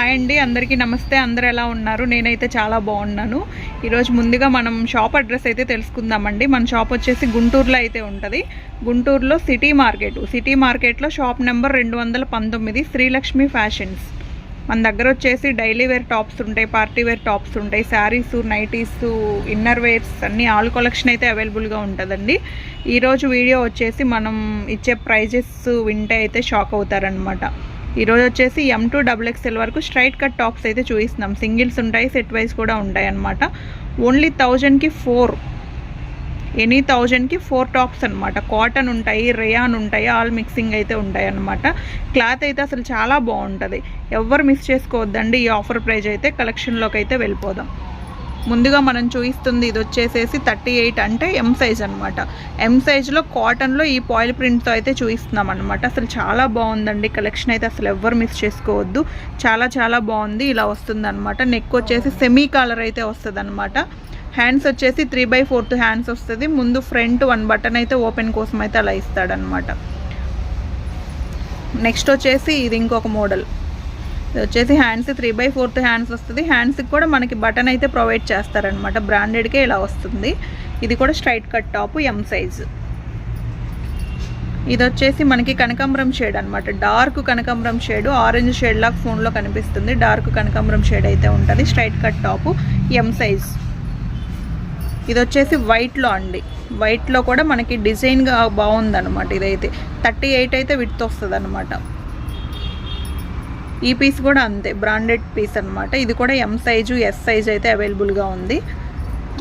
Hi అండి అందరికీ నమస్తే అందరు ఎలా ఉన్నారు? నేనైతే చాలా బాగున్నాను. ఈరోజు ముందుగా మనం షాప్ అడ్రస్ అయితే తెలుసుకుందామండి. మన షాప్ వచ్చేసి గుంటూరులో అయితే ఉంటుంది. గుంటూరులో సిటీ మార్కెట్. సిటీ మార్కెట్లో షాప్ నెంబర్ రెండు వందల పంతొమ్మిది శ్రీలక్ష్మి ఫ్యాషన్స్. మన దగ్గర వచ్చేసి డైలీ వేర్ టాప్స్ ఉంటాయి పార్టీ వేర్ టాప్స్ ఉంటాయి శారీస్ నైటీస్ ఇన్నర్ వేర్స్ అన్నీ ఆల్ కలెక్షన్ అయితే అవైలబుల్గా ఉంటుందండి. ఈరోజు వీడియో వచ్చేసి మనం ఇచ్చే ప్రైజెస్ వింటే అయితే షాక్ అవుతారనమాట ఈరోజు వచ్చేసి ఎం టూ డబుల్ ఎక్స్ఎల్ వరకు స్ట్రైట్ కట్ టాప్స్ అయితే చూపిస్తున్నాం. సింగిల్స్ ఉంటాయి సెట్ వైజ్ కూడా ఉంటాయి అన్నమాట. ఓన్లీ థౌజండ్కి ఫోర్ ఎనీ థౌజండ్కి ఫోర్ టాప్స్ అనమాట కాటన్ ఉంటాయి రేయాన్ ఉంటాయి ఆల్ మిక్సింగ్ అయితే ఉంటాయి అనమాట క్లాత్ అయితే అసలు చాలా బాగుంటుంది. ఎవరు మిస్ చేసుకోవద్దండి. ఈ ఆఫర్ ప్రైజ్ అయితే కలెక్షన్లోకి అయితే వెళ్ళిపోదాం. ముందుగా మనం చూపిస్తుంది ఇది వచ్చేసేసి థర్టీ ఎయిట్ అంటే ఎం సైజ్ అనమాట ఎం సైజ్లో కాటన్లో ఈ పాయిల్ ప్రింట్తో అయితే చూపిస్తున్నాం అనమాట అసలు చాలా బాగుందండి. కలెక్షన్ అయితే అసలు ఎవ్వరు మిస్ చేసుకోవద్దు. చాలా చాలా బాగుంది. ఇలా వస్తుంది అనమాట నెక్ వచ్చేసి సెమీ కాలర్ అయితే వస్తుంది అనమాట హ్యాండ్స్ వచ్చేసి త్రీ బై ఫోర్త్ హ్యాండ్స్ వస్తుంది. ముందు ఫ్రంట్ వన్ బటన్ అయితే ఓపెన్ కోసం అయితే అలా ఇస్తాడనమాట నెక్స్ట్ వచ్చేసి ఇది ఇంకొక మోడల్ ఇది వచ్చేసి hands three by fourth hands వస్తుంది. హ్యాండ్స్కి కూడా మనకి బటన్ అయితే ప్రొవైడ్ చేస్తారనమాట బ్రాండెడ్కే ఇలా వస్తుంది. ఇది కూడా straight cut top M size ఇది వచ్చేసి మనకి కనకాంబరం షేడ్ అనమాట డార్క్ కనకాంబరం షేడ్ ఆరెంజ్ షేడ్ లాగా ఫోన్లో కనిపిస్తుంది. డార్క్ కనకాంబరం షేడ్ అయితే ఉంటుంది. Straight cut top M size ఇది వచ్చేసి వైట్లో అండి. వైట్లో కూడా మనకి డిజైన్గా బాగుందన్నమాట ఇదైతే. థర్టీ ఎయిట్ అయితే విత్ వస్తుంది అనమాట ఈ పీస్ కూడా అంతే బ్రాండెడ్ పీస్ అనమాట ఇది కూడా ఎం సైజు ఎస్ సైజు అయితే అవైలబుల్గా ఉంది.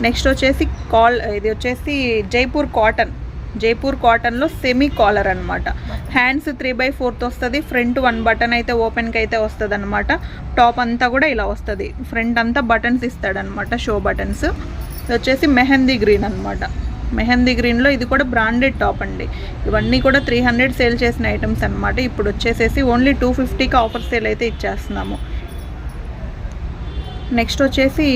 నెక్స్ట్ వచ్చేసి కాల్ ఇది వచ్చేసి జైపూర్ కాటన్. జైపూర్ కాటన్లో సెమీ కాలర్ అనమాట హ్యాండ్స్ త్రీ బై ఫోర్త్ వస్తుంది ఫ్రంట్ వన్ బటన్ అయితే ఓపెన్కి అయితే వస్తుంది అనమాట టాప్ అంతా కూడా ఇలా వస్తుంది. ఫ్రంట్ అంతా బటన్స్ ఇస్తాడనమాట షో బటన్స్ ఇది వచ్చేసి మెహందీ గ్రీన్ అనమాట మెహందీ గ్రీన్లో ఇది కూడా బ్రాండెడ్ టాప్ అండి. ఇవన్నీ కూడా త్రీ హండ్రెడ్ సేల్ చేసిన ఐటమ్స్ అనమాట ఇప్పుడు వచ్చేసేసి ఓన్లీ టూ ఫిఫ్టీకి ఆఫర్ సేల్ అయితే ఇచ్చేస్తున్నాము. నెక్స్ట్ వచ్చేసి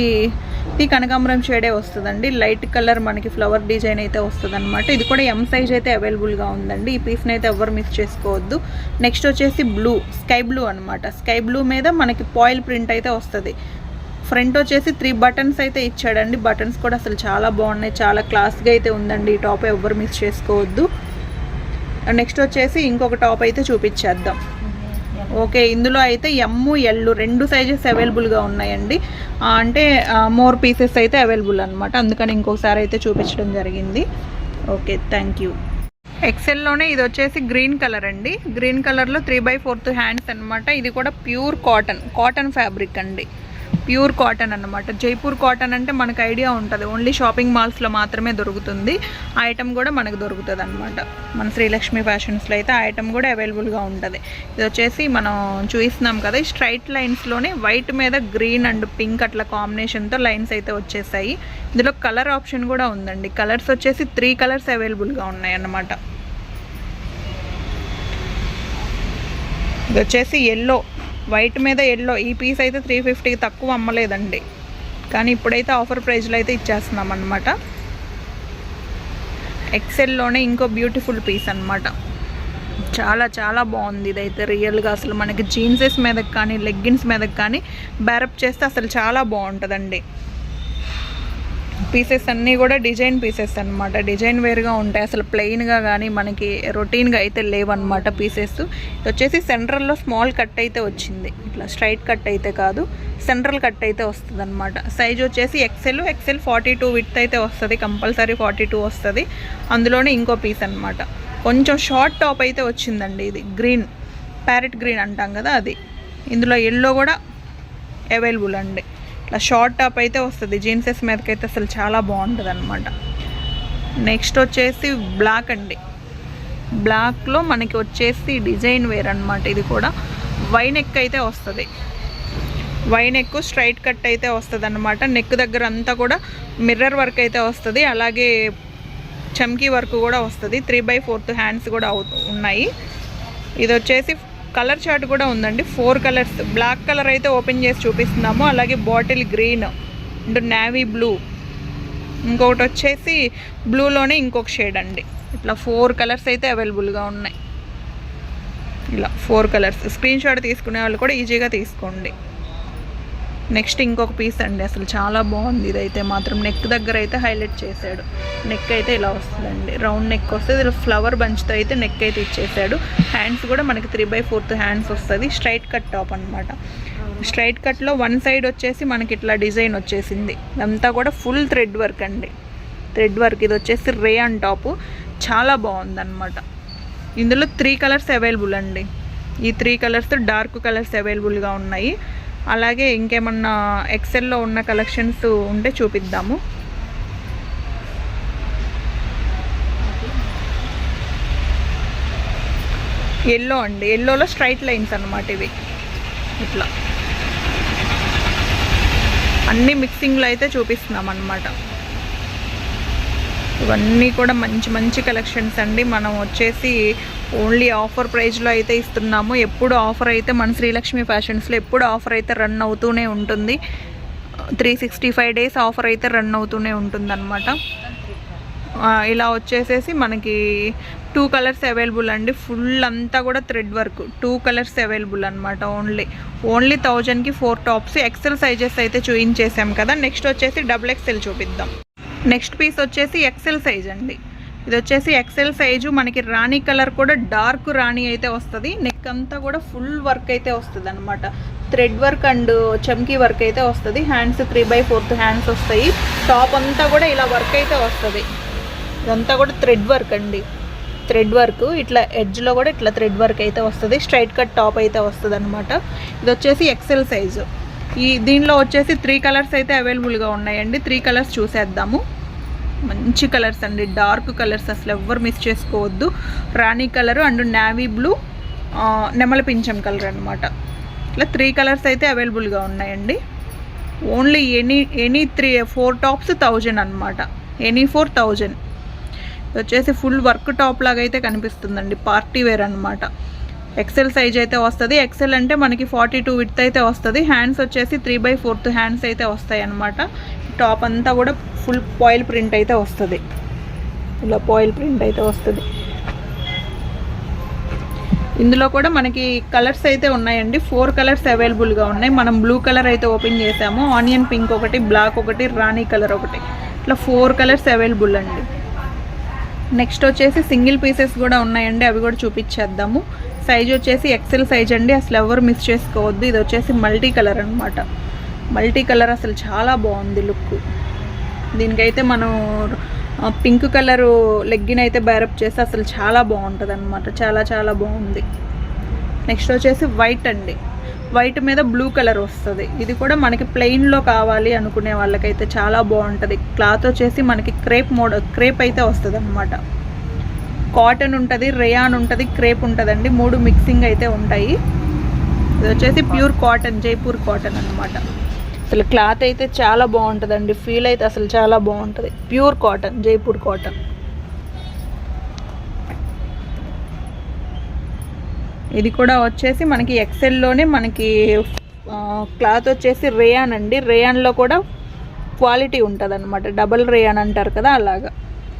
ఇది కనకాంబరం షేడే వస్తుందండి. లైట్ కలర్ మనకి ఫ్లవర్ డిజైన్ అయితే వస్తుంది అనమాట ఇది కూడా ఎం సైజ్ అయితే అవైలబుల్గా ఉందండి. ఈ పీస్ని అయితే ఎవరు మిస్ చేసుకోవద్దు. నెక్స్ట్ వచ్చేసి బ్లూ స్కై బ్లూ అనమాట స్కై బ్లూ మీద మనకి పాయిల్ ప్రింట్ అయితే వస్తుంది. ఫ్రంట్ వచ్చేసి త్రీ బటన్స్ అయితే ఇచ్చాడండి. బటన్స్ కూడా అసలు చాలా బాగున్నాయి. చాలా క్లాస్గా అయితే ఉందండి. ఈ టాప్ ఎవరు మిస్ చేసుకోవద్దు. నెక్స్ట్ వచ్చేసి ఇంకొక టాప్ అయితే చూపించేద్దాం. ఓకే ఇందులో అయితే ఎమ్ము ఎల్లు రెండు సైజెస్ అవైలబుల్గా ఉన్నాయండి. అంటే మోర్ పీసెస్ అయితే అవైలబుల్ అనమాట అందుకని ఇంకొకసారి అయితే చూపించడం జరిగింది. Okay thank you. ఎక్సెల్లోనే ఇది వచ్చేసి గ్రీన్ కలర్ అండి. గ్రీన్ కలర్లో త్రీ బై ఫోర్త్ హ్యాండ్స్ అనమాట ఇది కూడా ప్యూర్ కాటన్ కాటన్ ఫ్యాబ్రిక్ అండి. ప్యూర్ కాటన్ అనమాట జైపూర్ కాటన్ అంటే మనకు ఐడియా ఉంటుంది. ఓన్లీ షాపింగ్ మాల్స్లో మాత్రమే దొరుకుతుంది. ఆ ఐటమ్ కూడా మనకు దొరుకుతుంది అనమాట మన శ్రీలక్ష్మి ఫ్యాషన్స్లో అయితే ఆ ఐటమ్ కూడా అవైలబుల్గా ఉంటుంది. ఇది వచ్చేసి మనం చూపిస్తున్నాం కదా ఈ స్ట్రైట్ లైన్స్లోనే వైట్ మీద గ్రీన్ అండ్ పింక్ అట్లా కాంబినేషన్తో లైన్స్ అయితే వచ్చేసాయి. ఇందులో కలర్ ఆప్షన్ కూడా ఉందండి. కలర్స్ వచ్చేసి త్రీ కలర్స్ అవైలబుల్గా ఉన్నాయి అన్నమాట ఇది వచ్చేసి ఎల్లో వైట్ మీద ఎల్లో. ఈ పీస్ అయితే త్రీ ఫిఫ్టీకి తక్కువ అమ్మలేదండి. కానీ ఇప్పుడైతే ఆఫర్ ప్రైజ్లో అయితే ఇచ్చేస్తున్నాం అనమాట ఎక్సెల్లోనే ఇంకో బ్యూటిఫుల్ పీస్ అన్నమాట. చాలా చాలా బాగుంది ఇదైతే రియల్గా. అసలు మనకి జీన్సెస్ మీదకి కానీ లెగ్గిన్స్ మీదకి కానీ బ్యారప్ చేస్తే అసలు చాలా బాగుంటుందండి. పీసెస్ అన్నీ కూడా డిజైన్ పీసెస్ అన్నమాట. డిజైన్ వేరుగా ఉంటాయి. అసలు ప్లెయిన్గా కానీ మనకి రొటీన్గా అయితే లేవన్నమాట పీసెస్. ఇది వచ్చేసి సెంట్రల్లో స్మాల్ కట్ అయితే వచ్చింది. ఇట్లా స్ట్రైట్ కట్ అయితే కాదు. సెంట్రల్ కట్ అయితే వస్తుంది అనమాట సైజ్ వచ్చేసి XL XL forty two with అయితే వస్తుంది. కంపల్సరీ ఫార్టీ టూ వస్తుంది. అందులోనే ఇంకో పీస్ అన్నమాట. కొంచెం షార్ట్ టాప్ అయితే వచ్చిందండి ఇది. గ్రీన్ ప్యారెట్ గ్రీన్ అంటాం కదా అది. ఇందులో ఎల్లో కూడా అవైలబుల్ అండి. ఇట్లా షార్ట్ టాప్ అయితే వస్తుంది. జీన్సెస్ మీదకి అయితే అసలు చాలా బాగుంటుంది అనమాట నెక్స్ట్ వచ్చేసి బ్లాక్ అండి. బ్లాక్లో మనకి వచ్చేసి డిజైన్ వేర్ అనమాట ఇది కూడా. వైనెక్ అయితే వస్తుంది. వైనెక్ స్ట్రైట్ కట్ అయితే వస్తుంది అనమాట నెక్ దగ్గర అంతా కూడా మిర్రర్ వర్క్ అయితే వస్తుంది. అలాగే చమ్కీ వర్క్ కూడా వస్తుంది. త్రీ బై ఫోర్త్ హ్యాండ్స్ కూడా అవు- ఉన్నాయి. ఇది వచ్చేసి కలర్ చార్ట్ కూడా ఉందండి. Four colours. బ్లాక్ కలర్ అయితే ఓపెన్ చేసి చూపిస్తున్నాము. అలాగే bottle green and navy blue. ఇంకొకటి వచ్చేసి బ్లూలోనే ఇంకొక షేడ్ అండి. ఇట్లా ఫోర్ కలర్స్ అయితే అవైలబుల్గా ఉన్నాయి. ఇలా ఫోర్ కలర్స్. స్క్రీన్ షాట్ తీసుకునే వాళ్ళు కూడా ఈజీగా తీసుకోండి. నెక్స్ట్ ఇంకొక పీస్ అండి అసలు చాలా బాగుంది ఇదైతే మాత్రం. నెక్ దగ్గర అయితే హైలైట్ చేశాడు. నెక్ అయితే ఇలా వస్తుందండి. రౌండ్ నెక్ వస్తుంది ఇలా ఫ్లవర్ బంచ్తో అయితే నెక్ అయితే ఇచ్చేసాడు. హ్యాండ్స్ కూడా మనకి త్రీ బై ఫోర్త్ హ్యాండ్స్ వస్తుంది. స్ట్రైట్ కట్ టాప్ అనమాట స్ట్రైట్ కట్లో వన్ సైడ్ వచ్చేసి మనకి ఇట్లా డిజైన్ వచ్చేసింది. అంతా కూడా ఫుల్ థ్రెడ్ వర్క్ అండి. థ్రెడ్ వర్క్ ఇది వచ్చేసి రే అండ్ టాప్ చాలా బాగుందన్నమాట. ఇందులో త్రీ కలర్స్ అవైలబుల్ అండి. ఈ త్రీ కలర్స్ డార్క్ కలర్స్ అవైలబుల్గా ఉన్నాయి. అలాగే ఇంకేమన్నా ఎక్సెల్లో ఉన్న కలెక్షన్స్ ఉంటే చూపిద్దాము. ఎల్లో అండి. ఎల్లోలో స్ట్రైట్ లైన్స్ అనమాట ఇవి. ఇట్లా. అన్ని మిక్సింగ్లో అయితే చూపిస్తున్నాం అన్నమాట. ఇవన్నీ కూడా మంచి మంచి కలెక్షన్స్ అండి. మనం వచ్చేసి ఓన్లీ ఆఫర్ ప్రైస్లో అయితే ఇస్తున్నాము. ఎప్పుడు ఆఫర్ అయితే మన శ్రీలక్ష్మి ఫ్యాషన్స్లో ఎప్పుడు ఆఫర్ అయితే రన్ అవుతూనే ఉంటుంది. Three sixty five days offer అయితే రన్ అవుతూనే ఉంటుందన్నమాట. ఇలా వచ్చేసేసి మనకి టూ కలర్స్ అవైలబుల్ అండి. ఫుల్ అంతా కూడా thread work. Two colours available అనమాట ఓన్లీ. ఓన్లీ థౌజండ్కి ఫోర్ టాప్స్. ఎక్సెల్ సైజెస్ అయితే చూయించేసాం కదా. నెక్స్ట్ వచ్చేసి డబుల్ ఎక్సెల్ చూపిద్దాం. నెక్స్ట్ పీస్ వచ్చేసి ఎక్సెల్ సైజ్ అండి. ఇది వచ్చేసి ఎక్సెల్ సైజు మనకి రాణి కలర్ కూడా డార్క్ రాణి అయితే వస్తుంది. నెక్ అంతా కూడా ఫుల్ వర్క్ అయితే వస్తుంది అనమాట థ్రెడ్ వర్క్ అండ్ చమ్కీ వర్క్ అయితే వస్తుంది. Hands three by fourth hands వస్తాయి. టాప్ అంతా కూడా ఇలా వర్క్ అయితే వస్తుంది. ఇదంతా కూడా థ్రెడ్ వర్క్ అండి. థ్రెడ్ వర్క్ ఇట్లా ఎడ్జ్లో కూడా ఇట్లా థ్రెడ్ వర్క్ అయితే వస్తుంది. స్ట్రైట్ కట్ టాప్ అయితే వస్తుంది అనమాట ఇది వచ్చేసి ఎక్సెల్ సైజు ఈ దీనిలో వచ్చేసి త్రీ కలర్స్ అయితే అవైలబుల్గా ఉన్నాయండి. త్రీ కలర్స్ చూసేద్దాము. మంచి కలర్స్ అండి డార్క్ కలర్స్ అసలు ఎవ్వరు మిస్ చేసుకోవద్దు. రాణి కలర్ అండ్ నావీ బ్లూ నెమల పింఛం కలర్ అనమాట ఇట్లా త్రీ కలర్స్ అయితే అవైలబుల్గా ఉన్నాయండి. Only any any three four tops thousand అనమాట ఎనీ ఫోర్ థౌజండ్. వచ్చేసి ఫుల్ వర్క్ టాప్ లాగా అయితే కనిపిస్తుందండి పార్టీ వేర్ అనమాట ఎక్సెల్ సైజ్ అయితే వస్తుంది. ఎక్సెల్ అంటే మనకి ఫార్టీ టూ విత్ అయితే వస్తుంది. హ్యాండ్స్ వచ్చేసి త్రీ బై ఫోర్త్ హ్యాండ్స్ అయితే వస్తాయి అనమాట టాప్ అంతా కూడా ఫుల్ పాయిల్ ప్రింట్ అయితే వస్తుంది. ఇలా పాయిల్ ప్రింట్ అయితే వస్తుంది. ఇందులో కూడా మనకి కలర్స్ అయితే ఉన్నాయండి. ఫోర్ కలర్స్ అవైలబుల్గా ఉన్నాయి. మనం బ్లూ కలర్ అయితే ఓపెన్ చేసాము. ఆనియన్ పింక్ ఒకటి బ్లాక్ ఒకటి రాణి కలర్ ఒకటి. ఇట్లా ఫోర్ కలర్స్ అవైలబుల్ అండి. నెక్స్ట్ వచ్చేసి సింగిల్ పీసెస్ కూడా ఉన్నాయండి. అవి కూడా చూపించేద్దాము. సైజ్ వచ్చేసి ఎక్సెల్ సైజ్ అండి. అసలు ఎవరు మిస్ చేసుకోవద్దు. ఇది వచ్చేసి మల్టీ కలర్ అనమాట మల్టీ కలర్ అసలు చాలా బాగుంది లుక్. దీనికైతే మనం పింక్ కలరు లెగ్గిన్ అయితే బ్యారప్ చేస్తే అసలు చాలా బాగుంటుంది అనమాట చాలా చాలా బాగుంది. నెక్స్ట్ వచ్చేసి వైట్ అండి. వైట్ మీద బ్లూ కలర్ వస్తుంది. ఇది కూడా మనకి ప్లెయిన్లో కావాలి అనుకునే వాళ్ళకైతే చాలా బాగుంటుంది. క్లాత్ వచ్చేసి మనకి క్రేప్ మోడ క్రేప్ అయితే వస్తుంది అనమాట కాటన్ ఉంటుంది రేయాన్ ఉంటుంది క్రేప్ ఉంటుందండి. మూడు మిక్సింగ్ అయితే ఉంటాయి. ఇది వచ్చేసి ప్యూర్ కాటన్ జైపూర్ కాటన్ అన్నమాట. అసలు క్లాత్ అయితే చాలా బాగుంటుందండి. ఫీల్ అయితే అసలు చాలా బాగుంటుంది. ప్యూర్ కాటన్ జైపూర్ కాటన్ ఇది కూడా వచ్చేసి మనకి ఎక్సెల్లోనే మనకి క్లాత్ వచ్చేసి రేయాన్ అండి. రేయాన్లో కూడా క్వాలిటీ ఉంటుంది అనమాట డబల్ రేయాన్ అంటారు కదా అలాగా.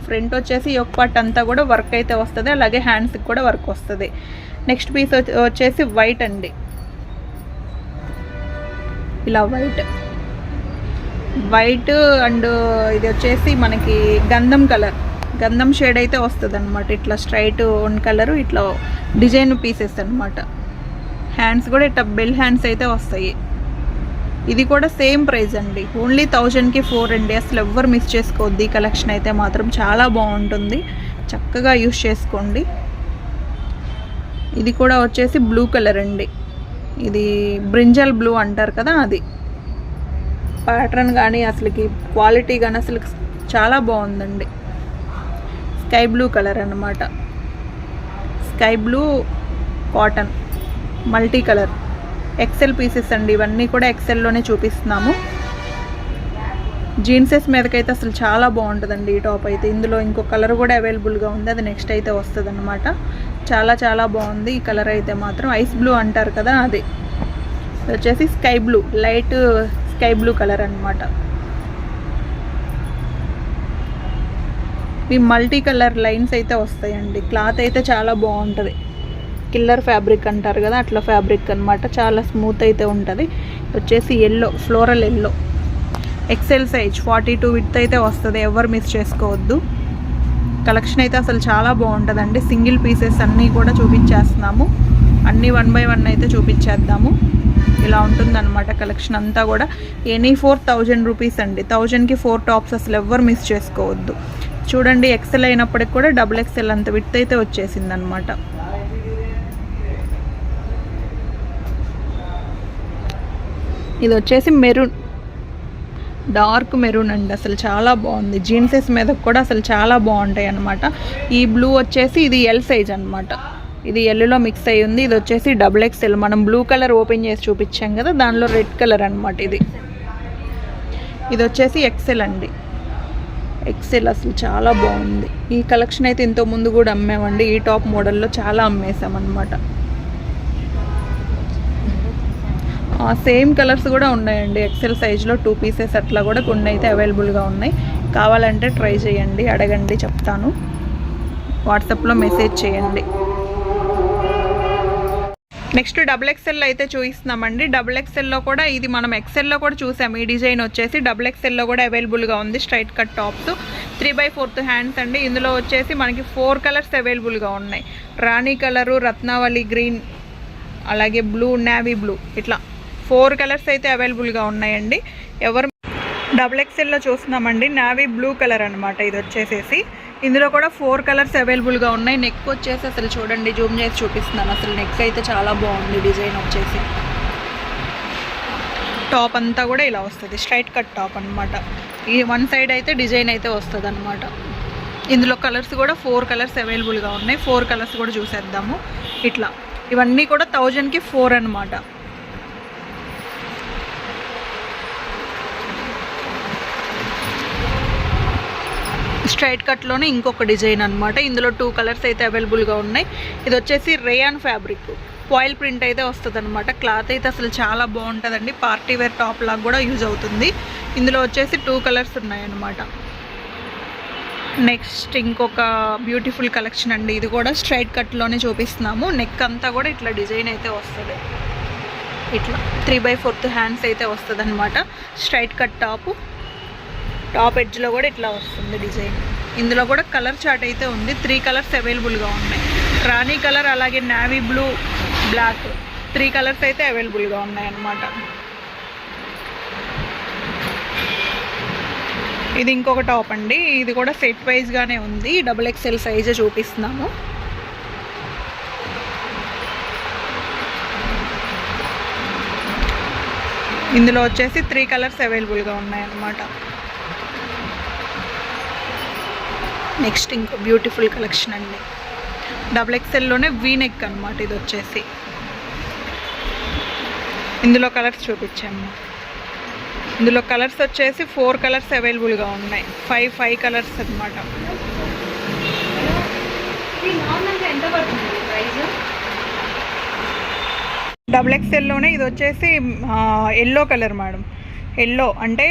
ఫ్రంట్ వచ్చేసి ఒక పార్ట్ అంతా కూడా వర్క్ అయితే వస్తుంది. అలాగే హ్యాండ్స్కి కూడా వర్క్ వస్తుంది. నెక్స్ట్ పీస్ వచ్చేసి వైట్ అండి. ఇలా వైట్ వైట్ అండ్ ఇది వచ్చేసి మనకి గంధం కలర్. గంధం షేడ్ అయితే వస్తుంది అనమాట ఇట్లా స్ట్రైట్ వన్ కలర్ ఇట్లా డిజైన్ పీసెస్ అనమాట హ్యాండ్స్ కూడా ఇట్లా బెల్ హ్యాండ్స్ అయితే వస్తాయి. ఇది కూడా సేమ్ ప్రైస్ అండి. ఓన్లీ థౌజండ్కి ఫోర్ అండి అసలు ఎవ్వరు మిస్ చేసుకోవద్ది. కలెక్షన్ అయితే మాత్రం చాలా బాగుంటుంది. చక్కగా యూస్ చేసుకోండి. ఇది కూడా వచ్చేసి బ్లూ కలర్ అండి. ఇది బ్రింజల్ బ్లూ అంటారు కదా అది. ప్యాటర్న్ కానీ అసలుకి క్వాలిటీ కానీ అసలు చాలా బాగుందండి. స్కై బ్లూ కలర్ అనమాట sky blue cotton multi colour XL pieces అండి ఇవన్నీ కూడా ఎక్సెల్లోనే చూపిస్తున్నాము. జీన్సెస్ మీదకైతే అసలు చాలా బాగుంటుందండి ఈ టాప్ అయితే. ఇందులో ఇంకో కలర్ కూడా అవైలబుల్గా ఉంది అది నెక్స్ట్ అయితే వస్తుంది అనమాట చాలా చాలా బాగుంది. ఈ కలర్ అయితే మాత్రం ఐస్ బ్లూ అంటారు కదా అది. వచ్చేసి sky blue light sky blue colour అనమాట ఈ మల్టీ కలర్ లైన్స్ అయితే వస్తాయండి. క్లాత్ అయితే చాలా బాగుంటుంది. కిల్లర్ ఫ్యాబ్రిక్ అంటారు కదా అట్లా ఫ్యాబ్రిక్ అనమాట చాలా స్మూత్ అయితే ఉంటుంది. వచ్చేసి yellow floral yellow XL size forty two with అయితే వస్తుంది. ఎవరు మిస్ చేసుకోవద్దు. కలెక్షన్ అయితే అసలు చాలా బాగుంటుందండి. సింగిల్ పీసెస్ అన్నీ కూడా చూపించేస్తున్నాము. అన్నీ వన్ బై వన్ అయితే చూపించేద్దాము. ఇలా ఉంటుందన్నమాట కలెక్షన్ అంతా కూడా. ఎనీ ఫోర్ థౌజండ్ రూపీస్ అండి. థౌజండ్కి ఫోర్ టాప్స్ అసలు ఎవ్వరు మిస్ చేసుకోవద్దు. చూడండి ఎక్సెల్ అయినప్పటికి కూడా డబుల్ ఎక్సెల్ అంత విత్ అయితే వచ్చేసింది అనమాట ఇది వచ్చేసి మెరూన్. డార్క్ మెరూన్ అండి అసలు చాలా బాగుంది. జీన్సెస్ మీద కూడా అసలు చాలా బాగుంటాయి అనమాట ఈ బ్లూ వచ్చేసి ఇది ఎల్ సైజ్ అనమాట ఇది ఎల్లులో మిక్స్ అయ్యి ఉంది ఇది వచ్చేసి డబుల్ ఎక్స్ఎల్ మనం బ్లూ కలర్ ఓపెన్ చేసి చూపించాం కదా దానిలో రెడ్ కలర్ అనమాట ఇది. ఇది వచ్చేసి ఎక్సెల్ అండి. ఎక్సెల్ అసలు చాలా బాగుంది. ఈ కలెక్షన్ అయితే ఇంతకు ముందు కూడా అమ్మామండి ఈ టాప్ మోడల్లో చాలా అమ్మేసామన్నమాట. సేమ్ కలర్స్ కూడా ఉన్నాయండి. ఎక్సెల్ సైజ్లో టూ పీసెస్ అట్లా కూడా కొన్ని అయితే అవైలబుల్గా ఉన్నాయి. కావాలంటే ట్రై చేయండి అడగండి చెప్తాను. వాట్సాప్లో మెసేజ్ చేయండి. నెక్స్ట్ డబుల్ ఎక్సెల్లో అయితే చూపిస్తున్నామండి. డబుల్ ఎక్సెల్లో కూడా ఇది మనం ఎక్సెల్లో కూడా చూసాము. ఈ డిజైన్ వచ్చేసి డబుల్ ఎక్సెల్లో కూడా అవైలబుల్గా ఉంది. Straight cut tops three by fourth hands అండి. ఇందులో వచ్చేసి మనకి ఫోర్ కలర్స్ అవైలబుల్గా ఉన్నాయి. రాణి కలరు రత్నావళి గ్రీన్ అలాగే బ్లూ నావీ బ్లూ ఇట్లా ఫోర్ కలర్స్ అయితే అవైలబుల్గా ఉన్నాయండి. ఎవరు డబుల్ ఎక్సెల్లో చూస్తున్నామండి. నావీ బ్లూ కలర్ అనమాట ఇది వచ్చేసేసి. ఇందులో కూడా ఫోర్ కలర్స్ అవైలబుల్గా ఉన్నాయి. నెక్ వచ్చేసి అసలు చూడండి జూమ్ చేసి చూపిస్తున్నాను. అసలు నెక్ అయితే చాలా బాగుంది డిజైన్ వచ్చేసి. టాప్ అంతా కూడా ఇలా వస్తుంది. స్ట్రైట్ కట్ టాప్ అనమాట ఈ వన్ సైడ్ అయితే డిజైన్ అయితే వస్తుంది అనమాట ఇందులో కలర్స్ కూడా ఫోర్ కలర్స్ అవైలబుల్గా ఉన్నాయి. ఫోర్ కలర్స్ కూడా చూసేద్దాము. ఇట్లా. ఇవన్నీ కూడా థౌజండ్కి ఫోర్ అనమాట స్ట్రైట్ కట్లోనే ఇంకొక డిజైన్ అనమాట ఇందులో టూ కలర్స్ అయితే అవైలబుల్గా ఉన్నాయి. ఇది వచ్చేసి రేయాన్ ఫ్యాబ్రిక్. ఫాయిల్ ప్రింట్ అయితే వస్తుంది అనమాట క్లాత్ అయితే అసలు చాలా బాగుంటుందండి. పార్టీ వేర్ టాప్ లాగా కూడా యూజ్ అవుతుంది. ఇందులో వచ్చేసి టూ కలర్స్ ఉన్నాయన్నమాట. నెక్స్ట్ ఇంకొక బ్యూటిఫుల్ కలెక్షన్ అండి. ఇది కూడా స్ట్రైట్ కట్లోనే చూపిస్తున్నాము. నెక్ అంతా కూడా ఇట్లా డిజైన్ అయితే వస్తుంది. ఇట్లా త్రీ బై ఫోర్త్ హ్యాండ్స్ అయితే వస్తుంది అనమాట స్ట్రైట్ కట్ టాపు టాప్ ఎడ్జ్లో కూడా ఇట్లా వస్తుంది డిజైన్. ఇందులో కూడా కలర్ చార్ట్ అయితే ఉంది. త్రీ కలర్స్ అవైలబుల్గా ఉన్నాయి. రాణి కలర్ అలాగే navy blue black three colours అయితే అవైలబుల్గా ఉన్నాయి అన్నమాట ఇది ఇంకొక టాప్ అండి. ఇది కూడా సెట్ వైజ్గానే ఉంది. డబుల్ ఎక్స్ఎల్ సైజే చూపిస్తున్నాము. ఇందులో వచ్చేసి త్రీ కలర్స్ అవైలబుల్గా ఉన్నాయన్నమాట. నెక్స్ట్ ఇంకో బ్యూటిఫుల్ కలెక్షన్ అండి. డబుల్ ఎక్స్ఎల్లోనే వీ నెక్ అనమాట ఇది వచ్చేసి. ఇందులో కలర్స్ చూపించాము. ఇందులో కలర్స్ వచ్చేసి ఫోర్ కలర్స్ అవైలబుల్గా ఉన్నాయి. ఫైవ్ ఫైవ్ కలర్స్ అనమాట డబుల్ ఎక్స్ఎల్లోనే ఇది వచ్చేసి ఎల్లో కలర్ మేడం. ఎల్లో అంటే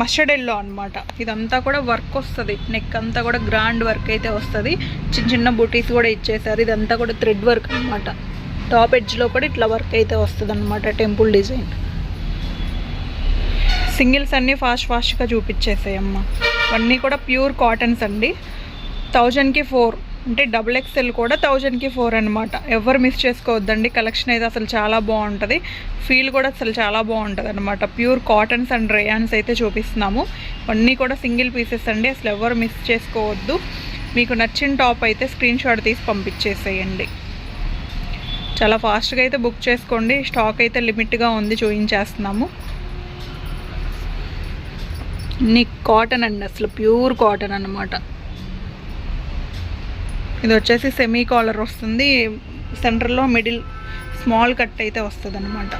మస్టర్డ్ ఎల్లో అనమాట ఇదంతా కూడా వర్క్ వస్తుంది. నెక్ అంతా కూడా గ్రాండ్ వర్క్ అయితే వస్తుంది. చిన్న చిన్న బుటీస్ కూడా ఇచ్చేసారు. ఇదంతా కూడా థ్రెడ్ వర్క్ అనమాట టాప్ ఎడ్జ్లో కూడా ఇట్లా వర్క్ అయితే వస్తుంది అనమాట టెంపుల్ డిజైన్ సింగిల్స్ అన్నీ ఫాస్ట్ ఫాస్ట్గా చూపించేసాయి అమ్మ అన్నీ కూడా ప్యూర్ కాటన్స్ అండి. థౌజండ్కి ఫోర్ అంటే డబుల్ ఎక్స్ఎల్ కూడా థౌజండ్కి ఫోర్ అనమాట ఎవరు మిస్ చేసుకోవద్దండి. కలెక్షన్ అయితే అసలు చాలా బాగుంటుంది. ఫీల్ కూడా అసలు చాలా బాగుంటుంది అనమాట ప్యూర్ కాటన్స్ అండ్ రేయాన్స్ అయితే చూపిస్తున్నాము. అన్నీ కూడా సింగిల్ పీసెస్ అండి. అసలు ఎవరు మిస్ చేసుకోవద్దు. మీకు నచ్చిన టాప్ అయితే స్క్రీన్ షాట్ తీసి పంపించేసేయండి. చాలా ఫాస్ట్గా అయితే బుక్ చేసుకోండి. స్టాక్ అయితే లిమిట్గా ఉంది చూపించేస్తున్నాము. నీ కాటన్ అండి. అసలు ప్యూర్ కాటన్ అనమాట ఇది వచ్చేసి సెమీ కాలర్ వస్తుంది. సెంటర్లో మిడిల్ స్మాల్ కట్ అయితే వస్తుంది అనమాట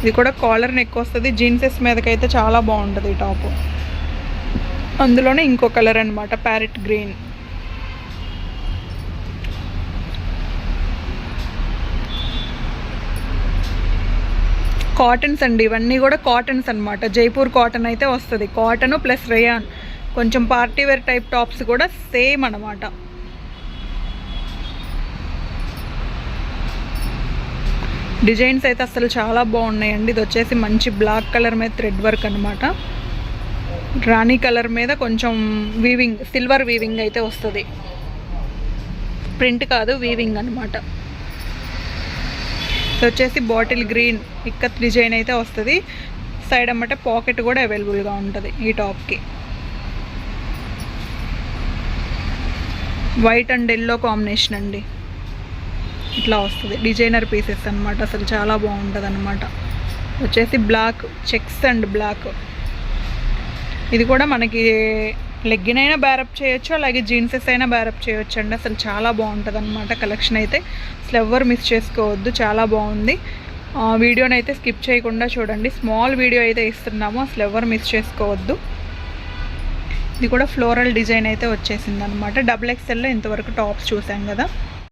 ఇది కూడా కాలర్ నెక్ వస్తుంది. జీన్సెస్ మీదకైతే చాలా బాగుంటుంది ఈ టాప్ అందులోనే ఇంకో కలర్ అనమాట ప్యారెట్ గ్రీన్ కాటన్స్ అండి ఇవన్నీ కూడా కాటన్స్ అనమాట జైపూర్ కాటన్ అయితే వస్తుంది. కాటన్ ప్లస్ రేయాన్ కొంచెం పార్టీ వేర్ టైప్ టాప్స్ కూడా సేమ్ అనమాట డిజైన్స్ అయితే అసలు చాలా బాగున్నాయండి. ఇది వచ్చేసి మంచి బ్లాక్ కలర్ మీద థ్రెడ్ వర్క్ అనమాట రాణి కలర్ మీద కొంచెం వీవింగ్ సిల్వర్ వీవింగ్ అయితే వస్తుంది. ప్రింట్ కాదు వీవింగ్ అనమాట ఇది వచ్చేసి బాటిల్ గ్రీన్ ఇక్కత్ డిజైన్ అయితే వస్తుంది. సైడ్ అమ్మటే పాకెట్ కూడా అవైలబుల్గా ఉంటుంది ఈ టాప్కి. వైట్ అండ్ ఎల్లో కాంబినేషన్ అండి. ఇట్లా వస్తుంది. డిజైనర్ పీసెస్ అనమాట అసలు చాలా బాగుంటుంది అనమాట వచ్చేసి బ్లాక్ చెక్స్ అండ్ బ్లాక్. ఇది కూడా మనకి లెగ్గిన్ అయినా బ్యారప్ చేయొచ్చు అలాగే జీన్సెస్ అయినా బ్యారప్ చేయొచ్చు అండి. అసలు చాలా బాగుంటుంది అనమాట కలెక్షన్ అయితే. అసలు ఎవ్వరు మిస్ చేసుకోవద్దు. చాలా బాగుంది. వీడియోని అయితే స్కిప్ చేయకుండా చూడండి. స్మాల్ వీడియో అయితే ఇస్తున్నాము. అసలు ఎవరు మిస్ చేసుకోవద్దు. ఇది కూడా ఫ్లోరల్ డిజైన్ అయితే వచ్చేసింది అనమాట డబుల్ ఎక్స్ఎల్లో ఇంతవరకు టాప్స్ చూసాం కదా.